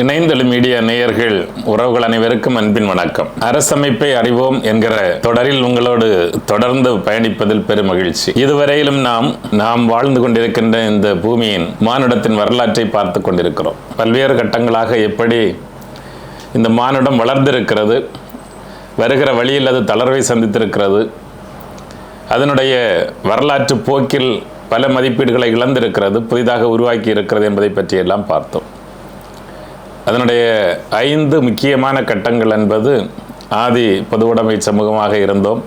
இணைந்தளி media நேயர்கள் உறவுகள் அனைவருக்கும் அன்பின் வணக்கம். அரசமைப்பை அறிவோம் என்கிற தொடரில் உங்களோடு தொடர்ந்து பயணிப்பதில் பெரும் மகிழ்ச்சி. இதுவரையிலும் நாம் நாம் வாழ்ந்து கொண்டிருக்கின்ற இந்த பூமியின் மானுடத்தின் வரலாற்றை பார்த்து கொண்டிருக்கிறோம். பல்வேறு கட்டங்களாக எப்படி இந்த மானுடம் வளர்ந்திருக்கிறது வருகிற வழியில் அது தளர்வை சந்தித்திருக்கிறது அதனுடைய வரலாற்று போக்கில் பல மதிப்பீடுகளை இழந்திருக்கிறது புதிதாக உருவாக்கி இருக்கிறது என்பதை பற்றியெல்லாம் பார்த்தோம். அதனுடைய ஐந்து முக்கியமான கட்டங்கள் என்பது ஆதி பொதுவுடைமை சமூகமாக இருந்தோம்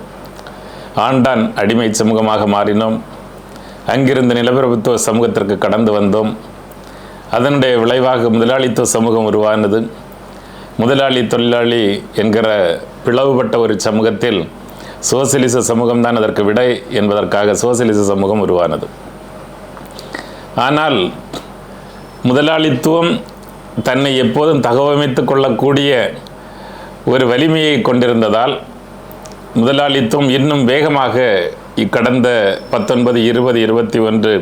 ஆண்டான் அடிமை சமூகமாக மாறினோம் அங்கிருந்து நிலப்பிரபுத்துவ சமூகத்திற்கு கடந்து வந்தோம். அதனுடைய விளைவாக முதலாளித்துவ சமூகம் உருவானது. முதலாளி தொழிலாளி என்கிற பிளவுபட்ட ஒரு சமூகத்தில் சோசியலிச சமூகம் தான் அதற்கு விடை என்பதற்காக சோசியலிச சமூகம் உருவானது. ஆனால் முதலாளித்துவம் தன்னை எப்போதும் தகவமைத்து கொள்ளக்கூடிய ஒரு வலிமையை கொண்டிருந்ததால் முதலாளித்துவம் இன்னும் வேகமாக இக்கடந்த பத்தொன்பது இருபது இருபத்தி ஒன்று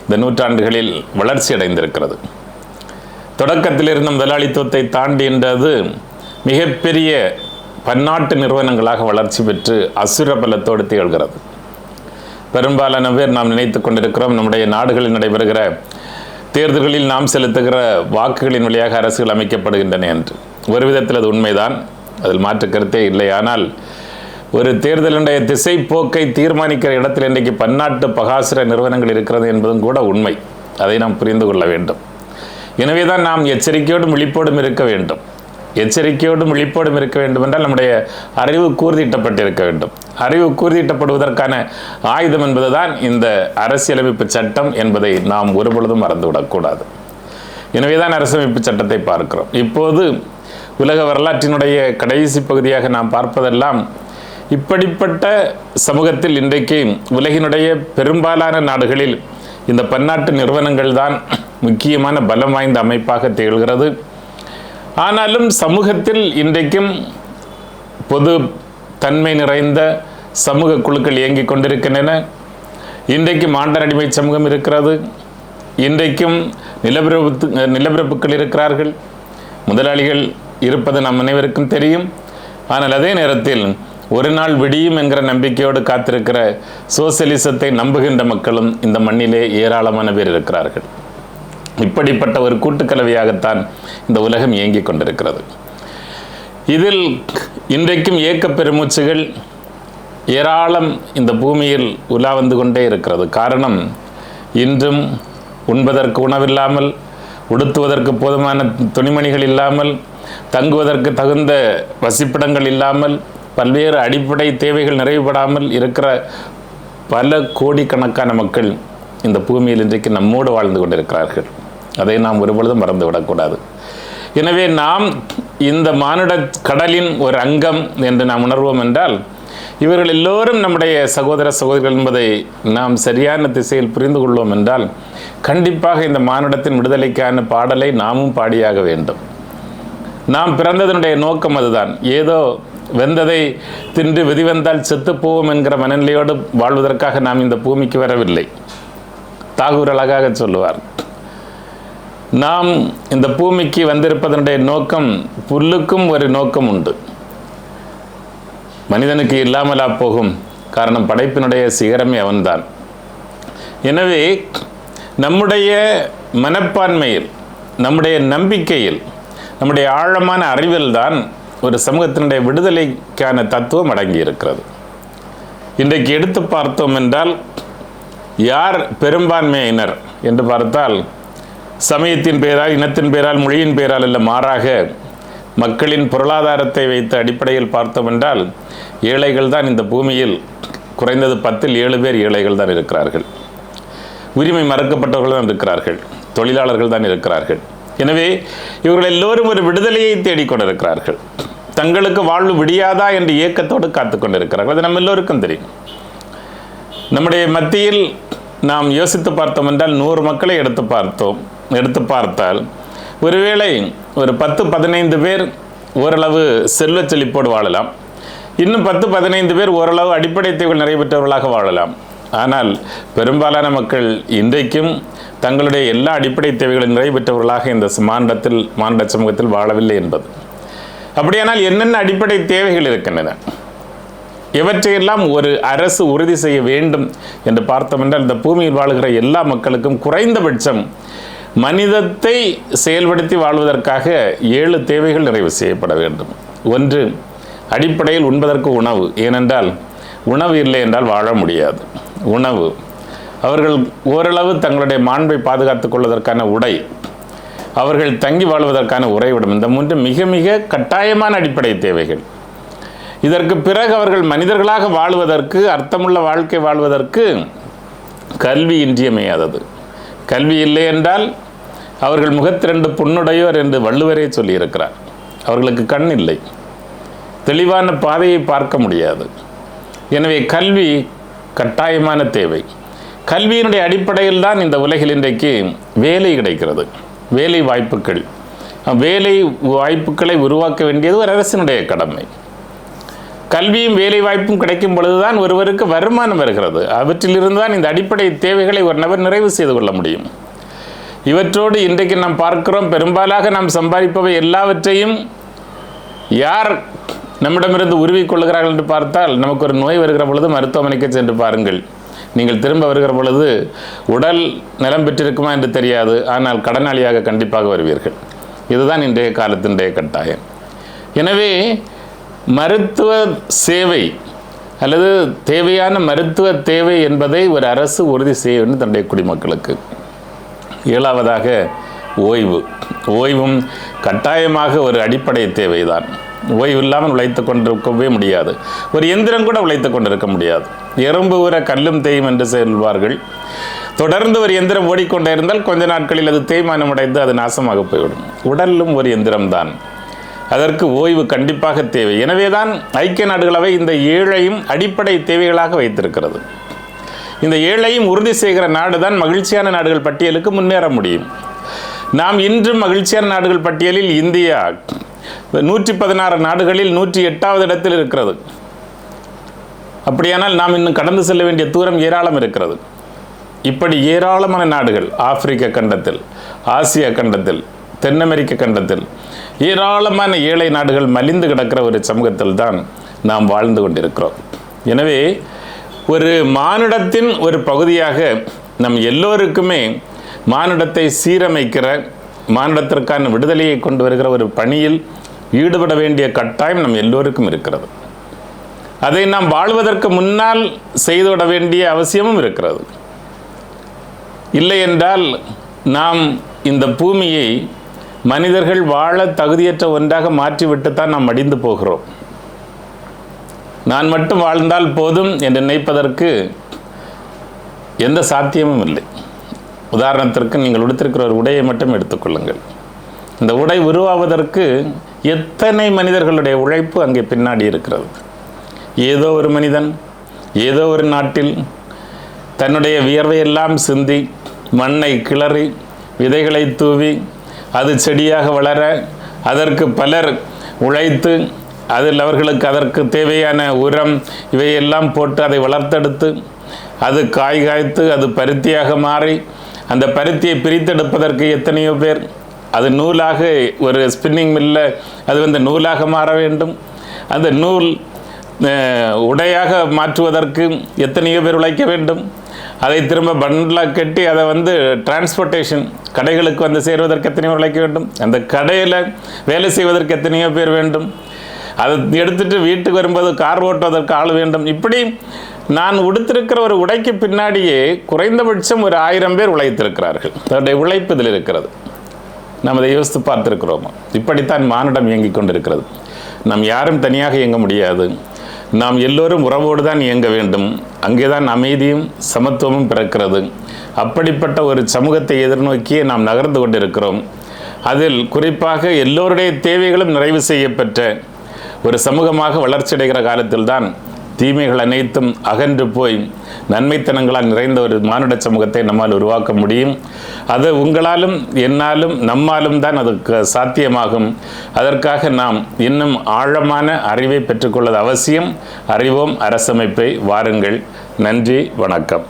இந்த நூற்றாண்டுகளில் வளர்ச்சி அடைந்திருக்கிறது. தொடக்கத்திலிருந்து முதலாளித்துவத்தை தாண்டின்றது மிகப்பெரிய பன்னாட்டு நிறுவனங்களாக வளர்ச்சி பெற்று அசுர பலத்தோடு திகழ்கிறது. பெரும்பாலான பேர் நாம் நினைத்து கொண்டிருக்கிறோம் நம்முடைய நாடுகளில் நடைபெறுகிற தேர்தல்களில் நாம் செலுத்துகிற வாக்குகளின் வழியாக அரசுகள் அமைக்கப்படுகின்றன என்று. ஒரு விதத்தில் அது உண்மைதான். அதில் மாற்று கருத்தே இல்லை. ஆனால் ஒரு தேர்தலுடைய திசை போக்கை தீர்மானிக்கிற இடத்தில் இன்றைக்கு பன்னாட்டு பகாசுர நிறுவனங்கள் இருக்கிறது என்பதும் கூட உண்மை. அதை நாம் புரிந்து கொள்ள வேண்டும். எனவே தான் நாம் எச்சரிக்கையோடும் விழிப்போடும் இருக்க வேண்டும். எச்சரிக்கையோடும் விழிப்போடும் இருக்க வேண்டும் என்றால் நம்முடைய அறிவு கூர்தீட்டப்பட்டிருக்க வேண்டும். அறிவு கூர்தீட்டப்படுவதற்கான ஆயுதம் என்பதுதான் இந்த அரசியலமைப்பு சட்டம் என்பதை நாம் ஒருபொழுதும் மறந்துவிடக்கூடாது. எனவே தான் அரசமைப்பு சட்டத்தை பார்க்கிறோம். இப்போது உலக வரலாற்றினுடைய கடைசி பகுதியாக நாம் பார்ப்பதெல்லாம் இப்படிப்பட்ட சமூகத்தில் இன்றைக்கு உலகினுடைய பெரும்பாலான நாடுகளில் இந்த பன்னாட்டு நிறுவனங்கள் தான் முக்கியமான பலம் வாய்ந்த அமைப்பாக திகழ்கிறது. ஆனாலும் சமூகத்தில் இன்றைக்கும் பொது தன்மை நிறைந்த சமூக குழுக்கள் இயங்கிக் கொண்டிருக்கின்றன. இன்றைக்கும் ஆண்டர் அடிமை சமூகம் இருக்கிறது. இன்றைக்கும் நிலப்பிரபு நிலப்பிரபுக்கள் இருக்கிறார்கள். முதலாளிகள் இருப்பது நம் அனைவருக்கும் தெரியும். ஆனால் அதே நேரத்தில் ஒரு நாள் விடியும் என்கிற நம்பிக்கையோடு காத்திருக்கிற சோசியலிசத்தை நம்புகின்ற மக்களும் இந்த மண்ணிலே ஏராளமான பேர் இருக்கிறார்கள். இப்படிப்பட்ட ஒரு கூட்டுக்கலவையாகத்தான் இந்த உலகம் இயங்கிக் கொண்டிருக்கிறது. இதில் இன்றைக்கும் இயக்க பெருமூச்சுகள் ஏராளம் இந்த பூமியில் உலா வந்து கொண்டே இருக்கிறது. காரணம் இன்றும் உண்பதற்கு உணவில்லாமல் உடுத்துவதற்கு போதுமான துணிமணிகள் இல்லாமல் தங்குவதற்கு தகுந்த வசிப்பிடங்கள் இல்லாமல் பல்வேறு அடிப்படை தேவைகள் நிறைவுபடாமல் இருக்கிற பல கோடிக்கணக்கான மக்கள் இந்த பூமியில் இன்றைக்கு நம்மோடு வாழ்ந்து கொண்டிருக்கிறார்கள். அதை நாம் ஒருபொழுதும் மறந்துவிடக்கூடாது எனவே நாம் இந்த மானுட கடலின் ஒரு அங்கம் என்று நாம் உணர்வோம் என்றால் இவர்கள் எல்லோரும் நம்முடைய சகோதர சகோதரிகள் என்பதை நாம் சரியான திசையில் புரிந்து கொள்வோம் என்றால் கண்டிப்பாக இந்த மானுடத்தின் விடுதலைக்கான பாடலை நாமும் பாடியாக வேண்டும். நாம் பிறந்ததனுடைய நோக்கம் அதுதான். ஏதோ வெந்ததை தின்று விதிவந்தால் செத்துப்போவோம் என்கிற மனநிலையோடு வாழ்வதற்காக நாம் இந்த பூமிக்கு வரவில்லை. தாகூர் அழகாக சொல்லுவார் நாம் இந்த பூமிக்கு வந்திருப்பதனுடைய நோக்கம் புல்லுக்கும் ஒரு நோக்கம் உண்டு. மனிதனுக்கு இல்லாமலா போகும் காரணம் படைப்பினுடைய சிகரமே அவன்தான். எனவே நம்முடைய மனப்பான்மையில் நம்முடைய நம்பிக்கையில் நம்முடைய ஆழமான அறிவில் தான் ஒரு சமூகத்தினுடைய விடுதலைக்கான தத்துவம் அடங்கி இருக்கிறது இன்றைக்கு எடுத்து பார்த்தோம் என்றால் யார் பெரும்பான்மையினர் என்று பார்த்தால் சமயத்தின் பெயரால் இனத்தின் பெயரால் மொழியின் பெயரால் அல்ல மாறாக மக்களின் பொருளாதாரத்தை வைத்த அடிப்படையில் பார்த்தோம் என்றால் ஏழைகள் தான் இந்த பூமியில் குறைந்தது பத்தில் ஏழு பேர் ஏழைகள் தான் இருக்கிறார்கள். உரிமை மறக்கப்பட்டவர்கள் தான் இருக்கிறார்கள். தொழிலாளர்கள் தான் இருக்கிறார்கள். எனவே இவர்கள் எல்லோரும் ஒரு விடுதலையை தேடிக்கொண்டிருக்கிறார்கள். தங்களுக்கு வாழ்வு விடியாதா என்று இயக்கத்தோடு காத்து கொண்டிருக்கிறார்கள் அது நம்ம எல்லோருக்கும் தெரியும். நம்முடைய மத்தியில் நாம் யோசித்து பார்த்தோம் என்றால் நூறு மக்களை எடுத்து பார்த்தோம். எடுத்து பார்த்தால் ஒருவேளை ஒரு பத்து பதினைந்து பேர் ஓரளவு செல்வ செழிப்போடு வாழலாம். இன்னும் பத்து பதினைந்து பேர் ஓரளவு அடிப்படை தேவைகள் நிறைவேற்றவர்களாக வாழலாம். ஆனால் பெரும்பாலான மக்கள் இன்றைக்கும் தங்களுடைய எல்லா அடிப்படை தேவைகளும் நிறைவேற்றவர்களாக இந்த மாநிலத்தில் மாநில சமூகத்தில் வாழவில்லை என்பது. அப்படியானால் என்னென்ன அடிப்படை தேவைகள் இருக்கின்றன? இவற்றையெல்லாம் ஒரு அரசு உறுதி செய்ய வேண்டும் என்று பார்த்தோம் என்றால் இந்த பூமியில் வாழுகிற எல்லா மக்களுக்கும் குறைந்தபட்சம் மனிதத்தை செயல்படுத்தி வாழ்வதற்காக ஏழு தேவைகள் நிறைவு செய்யப்பட வேண்டும். ஒன்று அடிப்படையில் உண்பதற்கு உணவு. ஏனென்றால் உணவு இல்லை என்றால் வாழ முடியாது. உணவு. அவர்கள் ஓரளவு தங்களுடைய மாண்பை பாதுகாத்துக் கொள்வதற்கான உடை. அவர்கள் தங்கி வாழ்வதற்கான உறைவிடம். இந்த மூன்று மிக மிக கட்டாயமான அடிப்படை தேவைகள். இதற்கு பிறகு அவர்கள் மனிதர்களாக வாழ்வதற்கு அர்த்தமுள்ள வாழ்க்கை வாழ்வதற்கு கல்வி இன்றியமையாதது. கல்வி இல்லை என்றால் அவர்கள் முகத்திரண்டு புண்ணுடையோர் என்று வள்ளுவரே சொல்லியிருக்கிறார். அவர்களுக்கு கண் இல்லை. தெளிவான பாதையை பார்க்க முடியாது. எனவே கல்வி கட்டாயமான தேவை. கல்வியினுடைய அடிப்படையில் தான் இந்த உலகில் இன்றைக்கு வேலை கிடைக்கிறது. வேலை வாய்ப்புகள். வேலை வாய்ப்புகளை உருவாக்க வேண்டியது ஒரு அரசினுடைய கடமை. கல்வியும் வேலைவாய்ப்பும் கிடைக்கும் பொழுதுதான் ஒருவருக்கு வருமானம் வருகிறது. அவற்றிலிருந்து தான் இந்த அடிப்படை தேவைகளை ஒரு நபர் நிறைவு செய்து கொள்ள முடியும். இவற்றோடு இன்றைக்கு நாம் பார்க்கிறோம் பெரும்பாலாக நாம் சம்பாதிப்பவை எல்லாவற்றையும் யார் நம்மிடமிருந்து உருவிக் கொள்கிறார்கள் என்று பார்த்தால் நமக்கு ஒரு நோய் வருகிற பொழுது மருத்துவமனைக்கு சென்று பாருங்கள். நீங்கள் திரும்ப வருகிற பொழுது உடல் நலம் பெற்றிருக்குமா என்று தெரியாது ஆனால் கடனாளியாக கண்டிப்பாக வருவீர்கள். இதுதான் இன்றைய காலத்தினுடைய கட்டாயம். எனவே மருத்துவ சேவை அல்லது தேவையான மருத்துவ தேவை என்பதை ஒரு அரசு உறுதி செய்ய வேண்டும் தன்னுடைய குடிமக்களுக்கு. ஏழாவதாக ஓய்வு. ஓய்வும் கட்டாயமாக ஒரு அடிப்படை தேவைதான். ஓய்வு இல்லாமல் உழைத்து கொண்டிருக்கவே முடியாது. ஒரு எந்திரம் கூட உழைத்து கொண்டிருக்க முடியாது. எறும்பு ஊற கல்லும் தேயும் என்று சொல்வார்கள். தொடர்ந்து ஒரு எந்திரம் ஓடிக்கொண்டே இருந்தால் கொஞ்ச நாட்களில் அது தேய்மானம் அடைந்து அது நாசமாக போய்விடும். உடலும் ஒரு எந்திரம்தான். அதற்கு ஓய்வு கண்டிப்பாக தேவை. எனவேதான் ஐக்கிய நாடுகளவை இந்த ஏழையும் அடிப்படை தேவைகளாக வைத்திருக்கிறது. இந்த ஏழையும் உறுதி செய்கிற நாடு தான் மகிழ்ச்சியான நாடுகள் பட்டியலுக்கு முன்னேற முடியும். நாம் இன்றும் மகிழ்ச்சியான நாடுகள் பட்டியலில் இந்தியா நூற்றி பதினாறு நாடுகளில் நூற்றி எட்டாவது இடத்தில் இருக்கிறது. அப்படியானால் நாம் இன்னும் கடந்து செல்ல வேண்டிய தூரம் ஏராளம் இருக்கிறது. இப்படி ஏராளமான நாடுகள் ஆப்பிரிக்க கண்டத்தில் ஆசிய கண்டத்தில் தென் அமெரிக்க கண்டத்தில். ஏராளமான ஏழை நாடுகள் மலிந்து கிடக்கிற ஒரு சமூகத்தில் தான் நாம் வாழ்ந்து கொண்டிருக்கிறோம். எனவே ஒரு மானுடத்தின் ஒரு பகுதியாக நம் எல்லோருக்குமே மானுடத்தை சீரமைக்கிற மானுடத்திற்கான விடுதலையை கொண்டு வருகிற ஒரு பணியில் ஈடுபட வேண்டிய கட்டாயம் நம் எல்லோருக்கும் இருக்கிறது. அதை நாம் வாழ்வதற்கு முன்னால் செய்துவிட வேண்டிய அவசியமும் இருக்கிறது. இல்லை என்றால் நாம் இந்த பூமியை மனிதர்கள் வாழ தகுதியற்ற ஒன்றாக மாற்றிவிட்டு தான் நாம் அடிந்து போகிறோம். நான் மட்டும் வாழ்ந்தால் போதும் என்று நினைப்பதற்கு எந்த சாத்தியமும் இல்லை. உதாரணத்திற்கு நீங்கள் உடுத்திருக்கிற ஒரு உடையை மட்டும் எடுத்துக்கொள்ளுங்கள் இந்த உடை உருவாவதற்கு எத்தனை மனிதர்களுடைய உழைப்பு அங்கே பின்னாடி இருக்கிறது? ஏதோ ஒரு மனிதன் ஏதோ ஒரு நாட்டில் தன்னுடைய வியர்வையெல்லாம் சிந்தி மண்ணை கிளறி விதைகளை தூவி அது செடியாக வளர அதற்கு பலர் உழைத்து அதில் அவர்களுக்கு அதற்கு தேவையான உரம் இவையெல்லாம் போட்டு அதை வளர்த்தெடுத்து அது காய் காய்த்து அது பருத்தியாக மாறி அந்த பருத்தியை பிரித்தெடுப்பதற்கு எத்தனையோ பேர். அது நூலாக ஒரு ஸ்பின்னிங் மில்ல அது வந்து நூலாக மாற வேண்டும். அந்த நூல் உடையாக மாற்றுவதற்கு எத்தனையோ பேர் உழைக்க வேண்டும். அதை திரும்ப பண்டில் கட்டி அதை வந்து டிரான்ஸ்போர்ட்டேஷன் கடைகளுக்கு வந்து சேர்வதற்கு எத்தனையோ உழைக்க வேண்டும். அந்த கடையில் வேலை செய்வதற்கு எத்தனையோ பேர் வேண்டும். அதை எடுத்துட்டு வீட்டுக்கு வரும்போது கார் ஓட்டுவதற்கு ஆள் வேண்டும். இப்படி நான் உடுத்திருக்கிற ஒரு உடைக்கு பின்னாடியே குறைந்தபட்சம் ஒரு ஆயிரம் பேர் உழைத்திருக்கிறார்கள். அதனுடைய உழைப்பு இதில் இருக்கிறது. நாம் அதை யோசித்து பார்த்துருக்கிறோமோ? இப்படித்தான் மானிடம் இயங்கிக் கொண்டிருக்கிறது. நாம் யாரும் தனியாக இயங்க முடியாது. நாம் எல்லோரும் உறவோடு தான் இயங்க வேண்டும். அங்கேதான் அமைதியும் சமத்துவமும் பிறக்கிறது. அப்படிப்பட்ட ஒரு சமூகத்தை எதிர்நோக்கியே நாம் நகர்ந்து கொண்டிருக்கிறோம். அதில் குறிப்பாக எல்லோருடைய தேவைகளும் நிறைவு செய்யப்பெற்ற ஒரு சமூகமாக வளர்ச்சியடைகிற காலத்தில்தான் தீமைகள் அனைத்தும் அகன்று போய் நன்மைத்தனங்களால் நிறைந்த ஒரு மானுட சமூகத்தை நம்மால் உருவாக்க முடியும். அது உங்களாலும் என்னாலும் நம்மாலும் தான் அதுக்கு சாத்தியமாகும். அதற்காக நாம் இன்னும் ஆழமான அறிவை பெற்றுக்கொள்வது அவசியம். அறிவோம் அரசமைப்பை வாருங்கள். நன்றி வணக்கம்.